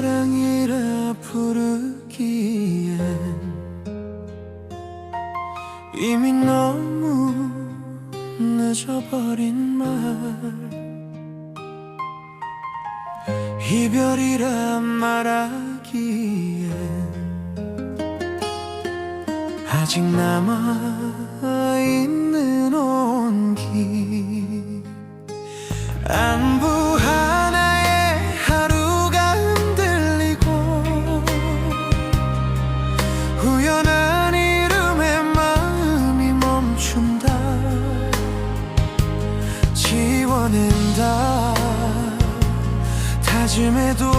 사랑이라 부르기엔 이미 너무 늦어버린 말 이별이라 말하기엔 아직 남아 지워낸다. 다짐해도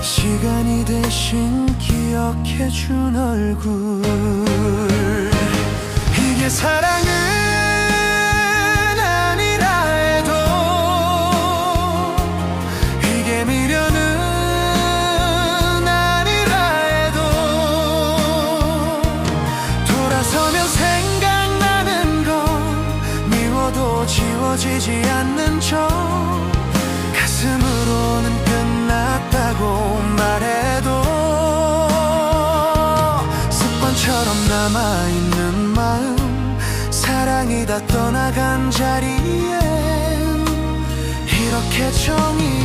시간이 대신 기억해준 얼굴. 이게 사랑은 않는 척 가슴으로는 끝났다고 말해도 습관처럼 남아있는 마음 사랑이 다 떠나간 자리엔 이렇게 정이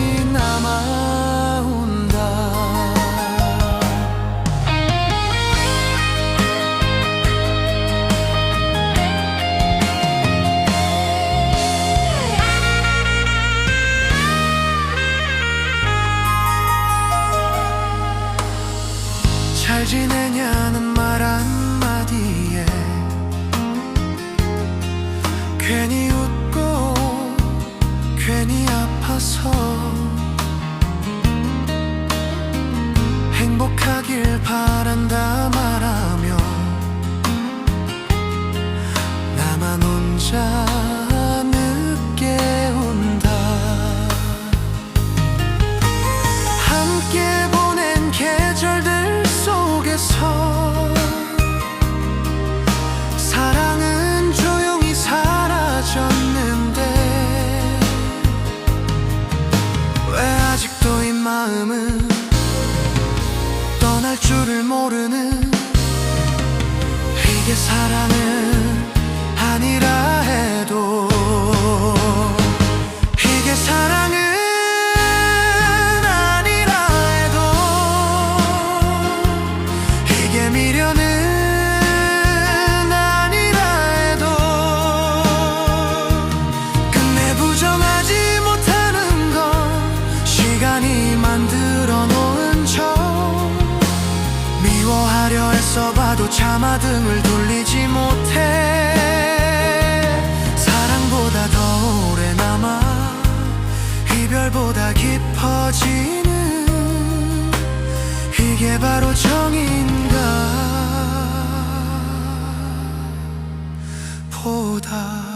혼자 늦게 온다. 함께 보낸 계절들 속에서 사랑은 조용히 사라졌는데 왜 아직도 이 마음은 떠날 줄을 모르는 이게 사랑은 아니라 애써봐도 차마 등을 돌리지 못해. 사랑보다 더 오래 남아 이별보다 깊어지는 이게 바로 정인가 보다.